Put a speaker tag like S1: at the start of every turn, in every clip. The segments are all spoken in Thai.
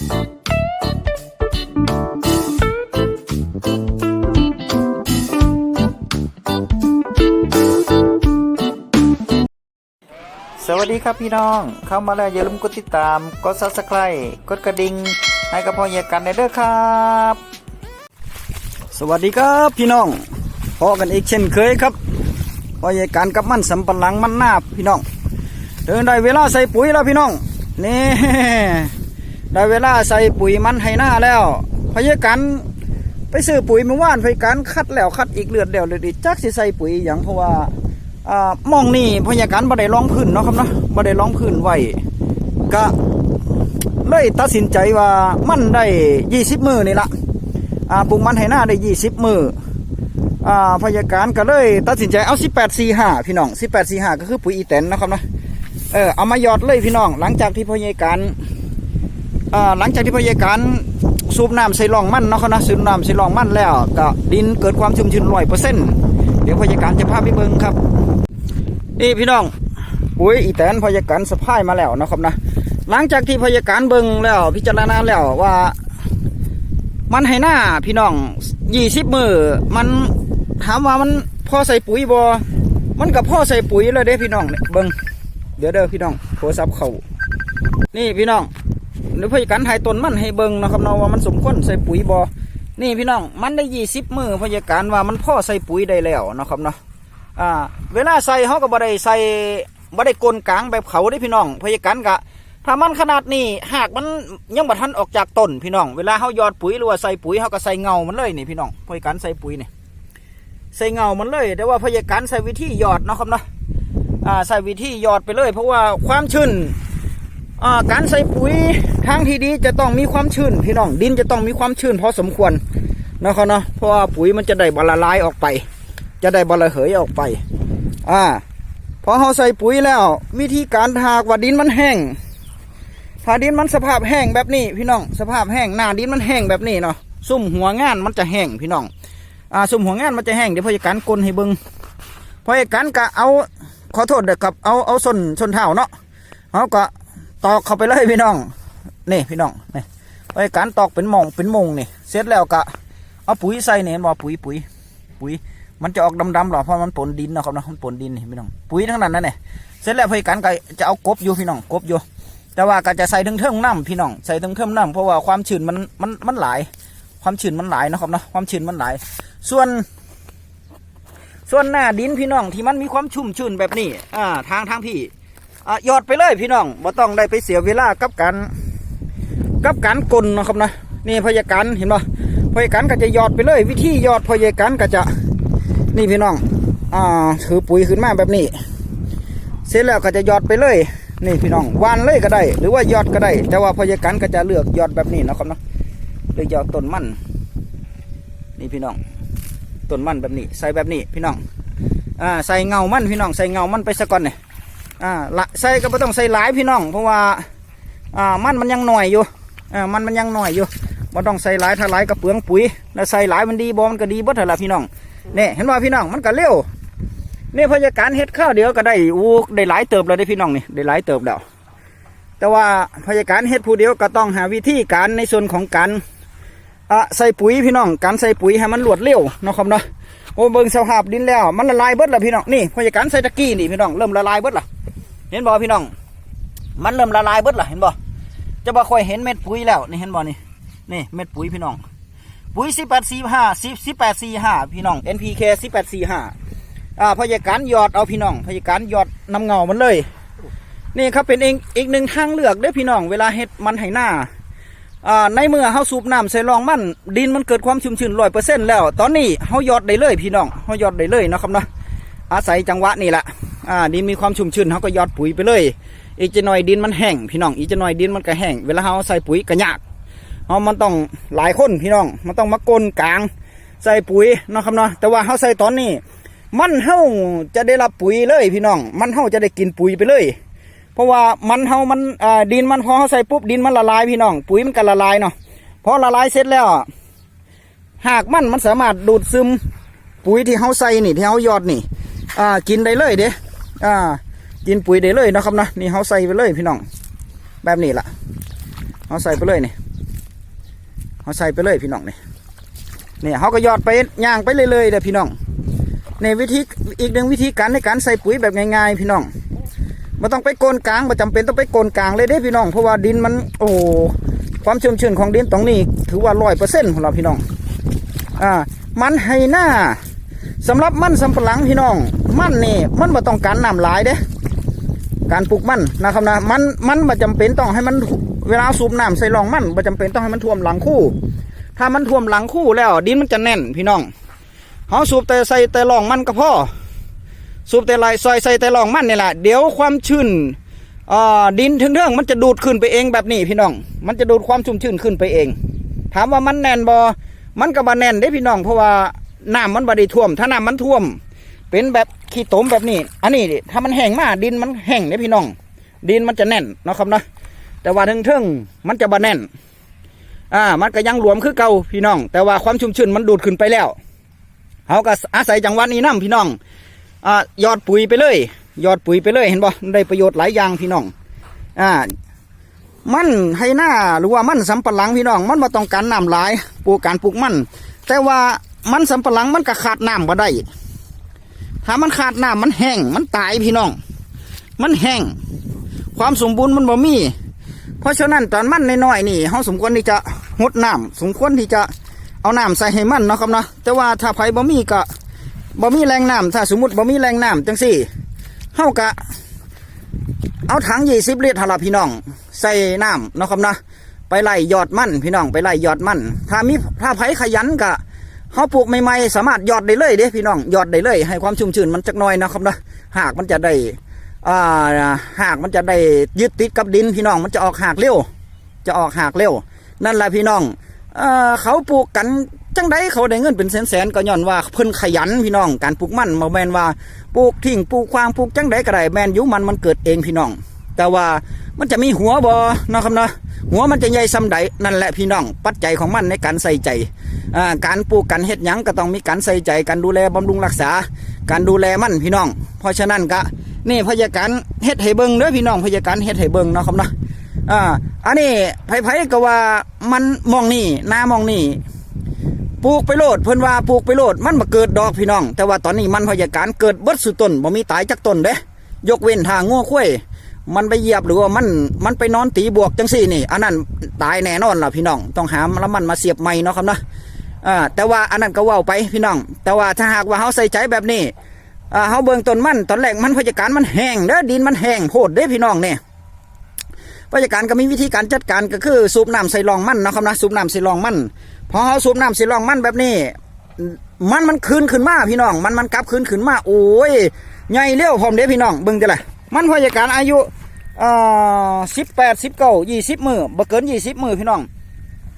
S1: สวัสดีครับพี่น้อง เข้ามาแล้วอย่าลืมกดติดตาม กดซับสไครต์กดกระดิ่งให้กับพ่อเยกันในเด้อครับ สวัสดีครับพี่น้องพอกันอีกเช่นเคยครับพ่อเยกันกับมันสำปะหลังมันหน้าพี่น้อง เดินได้เวลาใส่ปุ๋ยแล้วพี่น้องนี่ ได้เวลาใส่ปุ๋ยมันให้หน้าแล้วพยากันไปซื้อปุ๋ยเมื่อวานพยากันคัดแล้วคัดอีกเลือดเดียวเลยดิจักสิใส่ปุ๋ยอย่างเพราะว่าอ่ามองนี่พยากันบ่ได้ลองพื้นเนาะครับเนาะบ่ได้ลองพื้นไว้ก็เลยตัดสินใจว่ามันได้ยี่สิบมือนี่ละอ่าปลูกมันให้หน้าได้ยี่สิบมืออ่าพยาการก็เลยตัดสินใจเอาสิบแปดสี่ห้าพี่น้องสิบแปดสี่ห้าก็คือปุ๋ยอีแตนนะครับเนาะเออเอามาหยอดเลยพี่น้อง หลังจากที่พยาการ หลังจากที่พยาการสูบน้ำใส่รองมันเนาะเขานะสูบน้ำใส่รองมันแล้วก็ดินเกิดความชุ่มชื้นร้อยเปอร์เซ็นต์เดี๋ยวพยาการจะพาไปเบิ่งครับนี่พี่น้องปุ๋ยอีแตนพยาการสะพายมาแล้วนะครับนะหลังจากที่พยาการเบิ่งแล้วพิจารณาแล้วว่า มันให้หน้าพี่น้องยี่สิบมือมันถามว่ามันพ่อใส่ปุ๋ยบอมันกับพ่อใส่ปุ๋ยเลยเด้พี่น้องเบิ่งเดี๋ยวเด้อพี่น้องโทรศัพท์เขานี่พี่น้อง หรือพยการถ่ายต้นมันให้เบิ่งนะครับเนาะว่ามันสมควรใส่ปุ๋ยบอนี่พี่น้องมันได้ยี่สิบมือพยการว่ามันพ่อใส่ปุ๋ยได้แล้วนะครับเนาะอ่าเวลาใส่เขาก็บ่ได้ใส่บ่ได้กลนกลางแบบเขาได้พี่น้องพยการกะถ้ามันขนาดนี้หากมันยังบ่ทันออกจากต้นพี่น้อง เวลาเขายอดปุ๋ยหรือว่าใส่ปุ๋ยเขาก็ใส่เงามันเลยนี่พี่น้องพยการใส่ปุ๋ยนี่ใส่เงามันเลย แต่ว่าพยการใส่วิธีหยอดนะครับเนาะอ่าใส่วิธีหยอดไปเลย เพราะว่าความชื้น การใส่ปุ๋ยทางที่ดีจะต้องมีความชื้นพี่น้องดินจะต้องมีความชื้นพอสมควรนะครับเนาะเพราะว่าปุ๋ยมันจะได้บละลายออกไป จะได้บละเหยออกไปอ่าพอเราใส่ปุ๋ยแล้ว วิธีการหากว่าดินมันแห้งถ้าดินมันสภาพแห้งแบบนี้ พี่น้องสภาพแห้งหน้าดินมันแห้งแบบนี้เนาะซุ่มหัวงานมันจะแห้งพี่น้องอ่าซุ่มหัวงานมันจะแห้งเดี๋ยวพยาการกลนให้เบิงพยาการกะเอาขอโทษเด็กครับเอาเอาส้นส้นเท้าเนาะเขาก็ ตอกเข้าไปเลยพี่น้องนี่พี่น้องนี่ไอ้การตอกเป็นหมองเป็นมงนี่เสร็จแล้วก็เอาปุ๋ยใส่เนี่ยบ่ปุ๋ยปุ๋ยปุ๋ย มันจะออกดำๆหรอเพราะมันปนดินนะครับนะมันปนดินนี่พี่น้องปุ๋ยทั้งนั้นนั่นเนี่ยเสร็จแล้วพี่การก็จะเอากบอยู่พี่น้องกบอยู่ แต่ว่าก็จะใส่ถึงเทิงน้ำพี่น้องใส่ถึงเทิงน้ำเพราะว่าความชื้นมันมันมันหลาย ความชื้นมันหลายนะครับนะความชื้นมันหลาย ส่วนส่วนหน้าดินพี่น้องที่มันมีความชุ่มชื้นแบบนี้ อ่า ทางทางพี่ ยอดไปเลยพี่น้องบ่ต้องได้ไปเสียเวลากับการกับการกลนนะครับนะนี่พยาการเห็นป่ะพยาการก็จะยอดไปเลย วิธียอดพยาการก็จะนี่พี่น้องอ่าถือปุ๋ยขึ้นมาแบบนี้ เสร็จแล้วก็จะยอดไปเลย นี่พี่น้องวานเลยก็ได้ หรือว่ายอดก็ได้ แต่ว่าพยาการก็จะเลือกยอดแบบนี้นะครับนะเลือกยอดต้นมันนี่พี่น้องต้นมันแบบนี้ ใส่แบบนี้พี่น้องอ่าใส่เงามันพี่น้องใส่เงามันไปซะก่อนเนี่ย อ่าละใส่ก็ไม่ต้องใส่หลายพี่น้อง เพราะว่าอ่ามันมันยังหน่อยอยู่อ่ามันมันยังหน่อยอยู่ไม่ต้องใส่หลายถ้าหลายก็เปลืองปุ๋ยแล้วใส่หลายมันดีบอมันก็ดีบ่เถอะละพี่น้องเนี่ยเห็นว่าพี่น้องมันก็เร็วนี่พยาการเฮ็ดข้าวเดียวก็ได้อู้ได้หลายเติบแล้วได้พี่น้องนี่ได้หลายเติบแล้วแต่ว่าพยาการเฮ็ดผู้เดียวก็ต้องหาวิธีการในส่วนของการอะใส่ปุ๋ยพี่น้องการใส่ปุ๋ยให้มันรวดเร็วนะครับเนาะโอ้เบิ่งสภาพดินแล้ว มันละลายเบิดแล้วพี่น้องนี่พยาการใส่ตะกี้นี่พี่น้องเริ่มละลายเบิดละ เห็นบ่พี่น้อง มันเริ่มละลายเบิดละเห็นบ่จะบ่ค่อยเห็นเม็ดปุ๋ยแล้วนี่เห็นบ่นี่นี่เม็ดปุ๋ยพี่น้อง ปุ๋ยสิบแปดสี่ห้าสิบสิบแปดสี่ห้าพี่น้อง NPK สิบแปดสี่ห้าอ่าพยาการหยอดเอาพี่น้องพยาการหยอดน้ำเงามันเลย นี่ครับเป็นอีกอีกหนึ่งทางเลือกเด้อพี่น้อง เวลาเฮ็ดมันให้หน้าอ่าในเมื่อเฮาสูบน้ำใส่รองมันดินมันเกิดความชุ่มชื้นร้อยเปอร์เซ็นต์แล้ว ตอนนี้เฮาหยอดได้เลยพี่น้องเฮาหยอดได้เลยนะครับเนาะอาศัยจังหวะนี่แหละ อ่าดินมีความชุ่มชื้นเฮาก็ยอดปุ๋ยไปเลย อีกจะหน่อยดินมันแห้งพี่น้องอีกจะหน่อยดินมันก็แห้งเวลาเฮาใส่ปุ๋ยก็ยากเฮามันต้องหลายคนพี่น้องมันต้องมากลนกลางใส่ปุ๋ยเนาะครับเนาะแต่ว่าเฮาใส่ตอนนี้ มันเฮาจะได้รับปุ๋ยเลยพี่น้อง มันเฮาจะได้กินปุ๋ยไปเลย เพราะว่ามันเฮามันอ่าดินมันพอเฮาใส่ปุ๊บดินมันละลายพี่น้อง ปุ๋ยมันก็ละลายเนาะพอละลายเสร็จแล้ว หากมันมันสามารถดูดซึมปุ๋ยที่เฮาใส่นี่ที่เฮายอดนี่อ่ากินได้เลยเด้ อ่ากินปุ๋ยได้เลยนะครับนะนี่เฮาใส่ไปเลยพี่น้อง แบบนี้ล่ะเฮาใส่ไปเลยนี่เขาใส่ไปเลยพี่น้องนี่เนี่ยเขาก็ยอดไปย่างไปเรื่อยเด้อพี่น้องในวิธีอีกหนึ่งวิธีการในการใส่ปุ๋ยแบบง่ายๆพี่น้องไม่ต้องไปโกนกลางไม่จำเป็นต้องไปโกนกลางเลยเด้พี่น้อง เพราะว่าดินมันโอ้ความชุ่มชื้นของดินตรงนี้ ถือว่าร้อยเปอร์เซ็นต์ของเราพี่น้องอ่ามันให้หน้าสำหรับมันสำปะหลังพี่น้อง มันนี่มันม่ต้องการน้ำหลายเด้ การปลูกมันนะครับนะมันมันบ่จำเป็นต้องให้มันเวลาสูบน้ำใส่รองมันบ่จำเป็นต้องให้มันท่วมหลังคู่ ถ้ามันท่วมหลังคู่แล้วดินมันจะแน่นพี่น้องเขาสูบแต่ใส่แต่รองมันก็พอสูบแต่ลายซอยใส่แต่รองมันนี่แหละเดี๋ยวความชื้นอ่าดินเทิงๆมันจะดูดขึ้นไปเองแบบนี้พี่น้อง มันจะดูดความชุ่มชื้นขึ้นไปเอง ถามว่ามันแน่นบอมันก็บ่แน่นได้พี่น้องเพราะว่าน้ำมันบ่ได้ท่วม ถ้าน้ำมันท่วม เป็นแบบ ขี้ตมแบบนี้ อันนี้ถ้ามันแห้งมากดินมันแห้งเนี่ยพี่น้อง ดินมันจะแน่นนะครับนะแต่ว่าเทิงๆมันจะบ่แน่น อ่า มันก็ยังหลวมคือเก่าพี่น้อง แต่ว่าความชุ่มชื้นมันดูดขึ้นไปแล้วเขาก็อาศัยจังหวะนี้นํพี่น้อง อ่ายอดปุ๋ยไปเลยยอดปุ๋ยไปเลยเห็นบ่ได้ประโยชน์หลายอย่างพี่น้อง อ่า มันให้หน้าหรือว่ามันสำปะหลังพี่น้อง มันมาต้องการน้ำหลายปลูกการปลูกมัน แต่ว่ามันสำปะหลังมันก็ขาดน้ำบ่ได้ ถ้ามันขาดน้ำมันแห้ง มันตายพี่น้อง มันแห้ง ความสมบูรณ์มันบ่มี เพราะฉะนั้นตอนมันน้อยๆนี่เขาสมควรที่จะหดน้ำสมควรที่จะเอาน้ำใส่ให้มันเนาะครับเนาะแต่ว่าถ้าไผ่บ่มีก็บ่มีแรงน้ำถ้าสมมติบ่มีแรงน้ำจังสี่เฮากะ เอาถังยี่สิบลิตรหละพี่น้อง ใส่น้ำเนาะครับเนาะไปไล่ยอดมันพี่น้องไปไล่ยอดมัน ถ้ามีถ้าไผ่ขยันกะ เขาปลูกใหม่ๆสามารถหยอดได้เลยเด้พี่น้องหยอดได้เลย ให้ความชุ่มชื้นมันจักน่อยนะครับนะหากมันจะได้อ่าหากมันจะได้ยึดติดกับดินพี่น้องมันจะออกหากเร็ว จะออกหากเร็ว นั่นแหละพี่น้องเออเขาปลูกกันจังไดเขาได้เงินเป็นแสนๆก็ย้อนว่าเพิ่นขยันพี่น้องการปลูกมันบ่แมนว่าปลูกทิ้งปลูกควางปลูกจังไดก็ได้แมนยุมันมันเกิดเองพี่น้อง แต่ว่ามันจะมีหัวบ่นะครับเนาะหัวมันจะใหญ่ซ้ำใดนั่นแหละพี่น้อง ปัจจัยของมันในการใส่ใจ การปลูกกันเฮ็ดหยังก็ต้องมีการใส่ใจการดูแลบำรุงรักษา การดูแลมันพี่น้อง เพราะฉะนั้นก็นี่พยาการเฮ็ดให้เบิ่งเด้อพี่น้องพยาการเฮ็ดให้เบิ่งเนาะครับเนาะอ่าอันนี้ไผๆก็ว่ามันมองนี่หน้ามองนี่ปลูกไปโลดเพิ่นว่าปลูกไปโลดมันมาเกิดดอกพี่น้อง แต่ว่าตอนนี้มันพยาการเกิดเบิดสุดต้นบ่มีตายจักต้นเด้ยกเว้นทางงัวคุ้ยมันไปเหยียบหรือว่ามันมันไปนอนตีบวกจังซี่นี่ อันนั้นตายแน่นอนล่ะพี่น้อง ต้องหาแล้วมันมาเสียบใหม่เนาะครับเนาะ อ่าแต่ว่าอันนั้นก็เว่าไปพี่น้อง แต่ว่าถ้าหากว่าเขาใส่ใจแบบนี้อ่าเขาเบิ่งต้นมันตอนแรกมันพยาการมันแห้งเด้อดินมันแห้งโพดเด้พี่น้องเนี่ยพยาการก็มีวิธีการจัดการก็คือสูบน้ำใส่รองมันนะครับนะสูบน้ำใส่รองมันพอเขาสูบน้ำใส่รองมันแบบนี้ มันมันคืนขึ้นมาพี่น้อง มันมันกลับคืนขึ้นมาโอ้ยใหญ่เร็วพร้อมเด้พี่น้องเบิ่งจะละมันพยาการอายุอ่าสิบแปดสิบเก้ายี่สิบมือบ่เกินยี่สิบมือพี่น้อง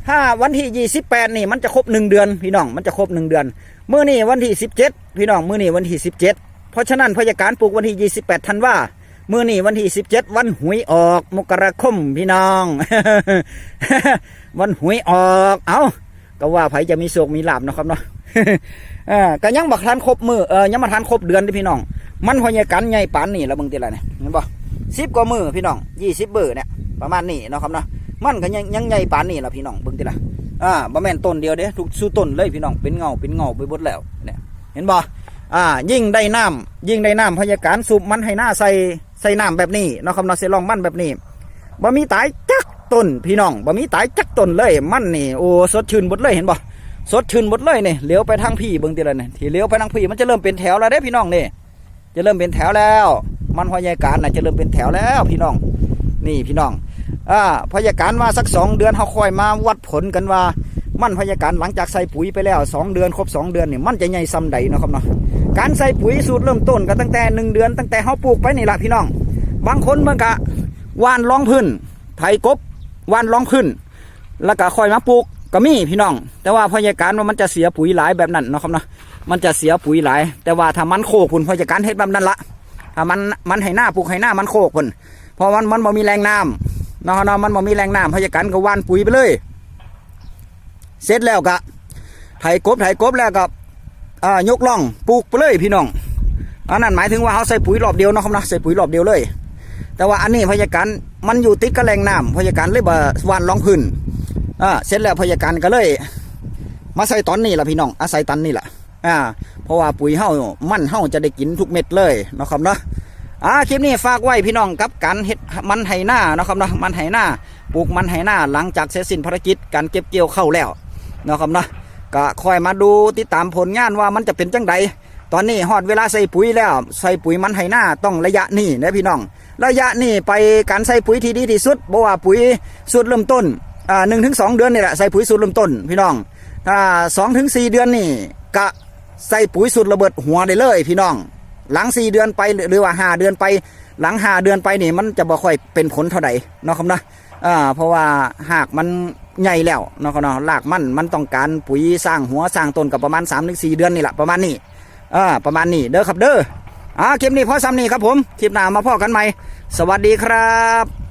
S1: ถ้าวันที่ยี่สิบแปดนี่มันจะครบหนึ่งเดือน พี่น้องมันจะครบหนึ่งเดือนเมื่อนี่วันที่สิบเจ็ดพี่น้องเมื่อนี่วันที่สิบเจ็ดเพราะฉะนั้นพยาการปลูกวันที่ยี่สิบแปดธันวาเมื่อนี่วันที่สิบเจ็ดวันหวยออก มกราคมพี่น้อง วันหวยออก เอ้าก็ว่าไผจะมีโชคมีลาบนะครับเนาะก็ยังบักทันครบมือเออยังมาทันครบเดือนเด้พี่น้อง มันพยาการใหญ่ปานนี่แล้วมึงตีอะไรเนี่ยเห็นบ่สิบกว่ามือพี่น้องยี่สิบเบอร์เนี่ยประมาณนี้นะครับเนาะ มันก็ยังยังใหญ่ปานนี่ล่ะพี่น้องเบิ่งติล่ะอ่าบ่แม่นต้นเดียวเด้ทุกสู้ต้นเลยพี่น้องเป็นเงาเป็นเงาไปหมดแล้วเนี่ยเห็นบ่อ่ายิ่งได้น้ำยิ่งได้น้ำพยาการสูบมันให้หน้าใส่ใส่น้ำแบบนี้เนาะครับเนาะใส่รองมันแบบนี้บ่มีตายจักต้นพี่น้องบ่มีตายจักต้นเลยมันนี่โอ้สดชื่นหมดเลยเห็นบ่สดชื่นหมดเลยนี่เลี้ยวไปทางพี่เบิ่งติล่ะนี่ที่เลี้ยวไปทางพี่มันจะเริ่มเป็นแถวแล้วเด้พี่น้องนี่จะเริ่มเป็นแถวแล้ว มันพยาการน่ะจะเริ่มเป็นแถวแล้วพี่น้อง นี่พี่น้อง อ่าพยาการว่าสักสองเดือนเขาค่อยมาวัดผลกันว่า มันพยาการหลังจากใส่ปุ๋ยไปแล้วสองเดือนครบสองเดือนนี่มันจะใหญ่ซ้ำใดนะครับเนาะการใส่ปุ๋ยสูตรเริ่มต้นก็ตั้งแต่หนึ่งเดือนตั้งแต่เขาปลูกไปนี่แหละพี่น้อง บางคนมันกะวานรองพื้นไถกบวานรองพื้นแล้วก็ค่อยมาปลูกก็มีพี่น้อง แต่ว่าพยาการว่ามันจะเสียปุ๋ยหลายแบบนั้นนะครับเนาะมันจะเสียปุ๋ยหลาย แต่ว่าถ้ามันโคกพุ่นพยาการเฮ็ดแบบนั้นละถ้ามันมันให้หน้าปลูกให้หน้ามันโคกพุ่นเพราะมันมันบ่มีแรงน้ำ เนาะเนาะมันบ่มีแรงน้ำพยากันก็ว่านปุ๋ยไปเลย เสร็จแล้วก็ไถกบไถกบแล้วก็อ่ายกล่องปลูกไปเลยพี่น้องอันนั้นหมายถึงว่าเขาใส่ปุ๋ยรอบเดียวนะครับนะใส่ปุ๋ยรอบเดียวเลย แต่ว่าอันนี้พยากันมันอยู่ติดกับแรงน้ำพยากันเลยบ่ว่านรองพื้นอ่าเสร็จแล้วพยาการก็เลย มาใส่ตอนนี้ล่ะพี่น้องอาศัยตันนี่ล่ะอ่าเพราะว่าปุ๋ยเฮามันเฮาจะได้กินทุกเม็ดเลยนะครับเนาะ อ่าคลิปนี้ฝากไว้พี่น้องกับการเฮ็ดมันไหหน้านะครับเนาะมันไหหน้าปลูกมันไหหน้าหลังจากเสร็จสิ้นภารกิจการเก็บเกี่ยวเข้าแล้วนะครับเนาะก็คอยมาดูติดตามผลงานว่ามันจะเป็นจังใดตอนนี้ฮอดเวลาใส่ปุ๋ยแล้ว ใส่ปุ๋ยมันไหหน้าต้องระยะนี้นะพี่น้อง ระยะนี้ไปการใส่ปุ๋ยที่ดีที่สุดเพราะว่าปุ๋ยสูตรเริ่มต้นอ่าหนึ่งถึงสองเดือนนี่แหละใส่ปุ๋ยสูตรเริ่มต้นพี่น้องถ้าสองถึงสี่เดือนนี่กะใส่ปุ๋ยสูตรระเบิดหัวได้เลยพี่น้อง หลังสี่เดือนไปหรือว่าห้าเดือนไป หลังห้าเดือนไปนี่มันจะบ่ค่อยเป็นผลเท่าใดเนาะครับนะอ่าเพราะว่าหากมันใหญ่แล้วเนาะครับเนาะรากมันมันต้องการปุ๋ยสร้างหัวสร้างต้นกับประมาณ3าถึงสเดือนนี่แหละประมาณนี้อ่าประมาณนี้เด้อครับเด้ออ่าคลิปนี้พอซ้ำนี่ครับผมคลิปหน้ามาพ่อกันใหม่ สวัสดีครับ